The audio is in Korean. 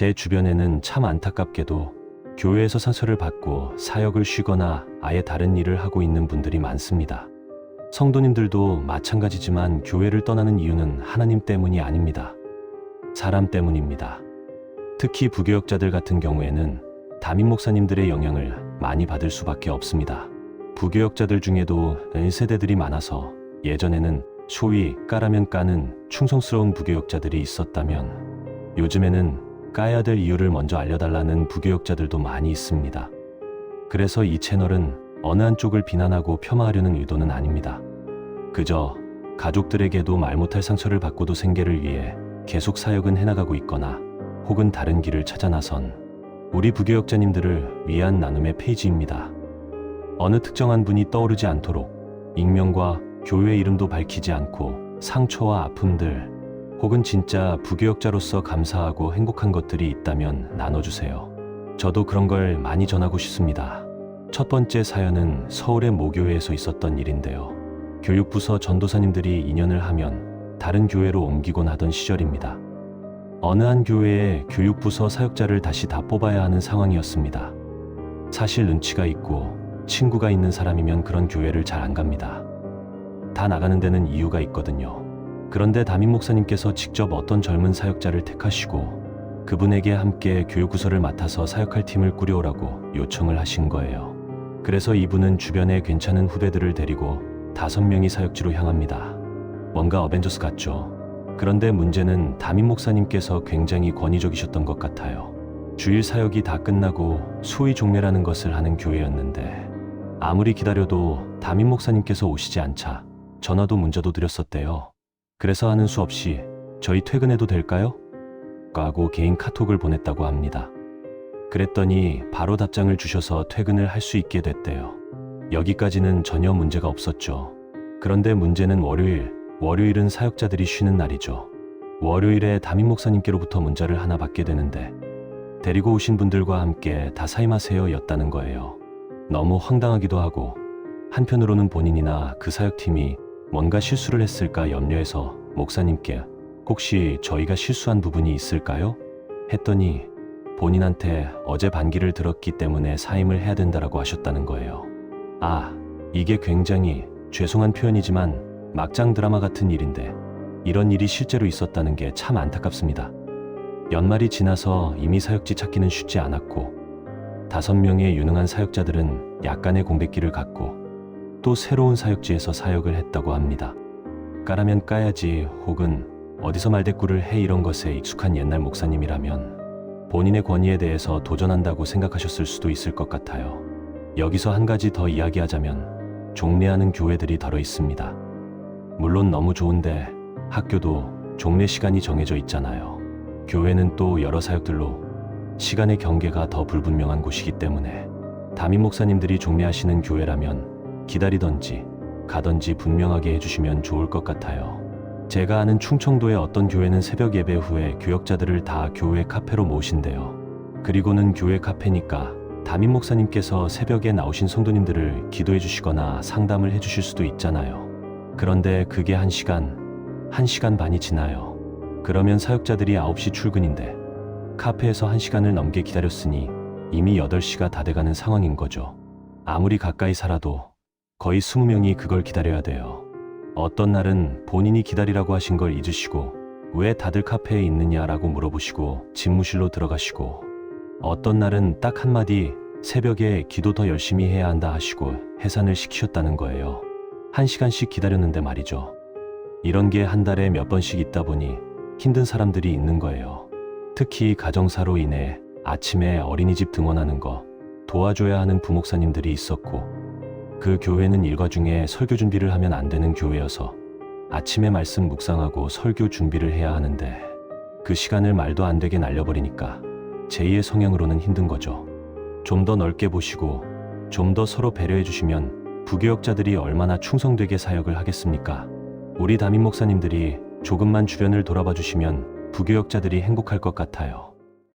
제 주변에는 참 안타깝게도 교회에서 상처를 받고 사역을 쉬거나 아예 다른 일을 하고 있는 분들이 많습니다. 성도님들도 마찬가지지만 교회를 떠나는 이유는 하나님 때문이 아닙니다. 사람 때문입니다. 특히 부교역자들 같은 경우에는 담임 목사님들의 영향을 많이 받을 수밖에 없습니다. 부교역자들 중에도 세대들이 많아서 예전에는 소위 까라면 까는 충성스러운 부교역자들이 있었다면 요즘에는 까야 될 이유를 먼저 알려달라는 부교역자들도 많이 있습니다. 그래서 이 채널은 어느 한쪽을 비난하고 폄하하려는 의도는 아닙니다. 그저 가족들에게도 말 못할 상처를 받고도 생계를 위해 계속 사역은 해나가고 있거나 혹은 다른 길을 찾아 나선 우리 부교역자님들을 위한 나눔의 페이지입니다. 어느 특정한 분이 떠오르지 않도록 익명과 교회 이름도 밝히지 않고 상처와 아픔들 혹은 진짜 부교역자로서 감사하고 행복한 것들이 있다면 나눠주세요. 저도 그런 걸 많이 전하고 싶습니다. 첫 번째 사연은 서울의 모교회에서 있었던 일인데요. 교육부서 전도사님들이 인연을 하면 다른 교회로 옮기곤 하던 시절입니다. 어느 한 교회에 교육부서 사역자를 다시 다 뽑아야 하는 상황이었습니다. 사실 눈치가 있고 친구가 있는 사람이면 그런 교회를 잘 안 갑니다. 다 나가는 데는 이유가 있거든요. 그런데 담임 목사님께서 직접 어떤 젊은 사역자를 택하시고 그분에게 함께 교육부서를 맡아서 사역할 팀을 꾸려오라고 요청을 하신 거예요. 그래서 이분은 주변에 괜찮은 후배들을 데리고 다섯 명이 사역지로 향합니다. 뭔가 어벤져스 같죠. 그런데 문제는 담임 목사님께서 굉장히 권위적이셨던 것 같아요. 주일 사역이 다 끝나고 소위 종례라는 것을 하는 교회였는데 아무리 기다려도 담임 목사님께서 오시지 않자 전화도 문자도 드렸었대요. 그래서 하는 수 없이 저희 퇴근해도 될까요? 하고 개인 카톡을 보냈다고 합니다. 그랬더니 바로 답장을 주셔서 퇴근을 할 수 있게 됐대요. 여기까지는 전혀 문제가 없었죠. 그런데 문제는 월요일, 월요일은 사역자들이 쉬는 날이죠. 월요일에 담임 목사님께로부터 문자를 하나 받게 되는데 데리고 오신 분들과 함께 다 사임하세요 였다는 거예요. 너무 황당하기도 하고 한편으로는 본인이나 그 사역팀이 뭔가 실수를 했을까 염려해서 목사님께 혹시 저희가 실수한 부분이 있을까요? 했더니 본인한테 어제 반기를 들었기 때문에 사임을 해야 된다라고 하셨다는 거예요. 아, 이게 굉장히 죄송한 표현이지만 막장 드라마 같은 일인데 이런 일이 실제로 있었다는 게 참 안타깝습니다. 연말이 지나서 이미 사역지 찾기는 쉽지 않았고 다섯 명의 유능한 사역자들은 약간의 공백기를 갖고 또 새로운 사역지에서 사역을 했다고 합니다. 까라면 까야지 혹은 어디서 말대꾸를 해 이런 것에 익숙한 옛날 목사님이라면 본인의 권위에 대해서 도전한다고 생각하셨을 수도 있을 것 같아요. 여기서 한 가지 더 이야기하자면 종례하는 교회들이 덜어 있습니다. 물론 너무 좋은데 학교도 종례 시간이 정해져 있잖아요. 교회는 또 여러 사역들로 시간의 경계가 더 불분명한 곳이기 때문에 담임 목사님들이 종례하시는 교회라면 기다리던지 가던지 분명하게 해주시면 좋을 것 같아요. 제가 아는 충청도의 어떤 교회는 새벽 예배 후에 교역자들을 다 교회 카페로 모신대요. 그리고는 교회 카페니까 담임 목사님께서 새벽에 나오신 성도님들을 기도해 주시거나 상담을 해 주실 수도 있잖아요. 그런데 그게 한 시간, 한 시간 반이 지나요. 그러면 사역자들이 9시 출근인데 카페에서 한 시간을 넘게 기다렸으니 이미 8시가 다 돼가는 상황인 거죠. 아무리 가까이 살아도 거의 20명이 그걸 기다려야 돼요. 어떤 날은 본인이 기다리라고 하신 걸 잊으시고 왜 다들 카페에 있느냐라고 물어보시고 집무실로 들어가시고 어떤 날은 딱 한마디 새벽에 기도 더 열심히 해야 한다 하시고 해산을 시키셨다는 거예요. 한 시간씩 기다렸는데 말이죠. 이런 게 한 달에 몇 번씩 있다 보니 힘든 사람들이 있는 거예요. 특히 가정사로 인해 아침에 어린이집 등원하는 거 도와줘야 하는 부목사님들이 있었고 그 교회는 일과 중에 설교 준비를 하면 안 되는 교회여서 아침에 말씀 묵상하고 설교 준비를 해야 하는데 그 시간을 말도 안 되게 날려버리니까 제2의 성향으로는 힘든 거죠. 좀 더 넓게 보시고 좀 더 서로 배려해 주시면 부교역자들이 얼마나 충성되게 사역을 하겠습니까? 우리 담임 목사님들이 조금만 주변을 돌아봐 주시면 부교역자들이 행복할 것 같아요.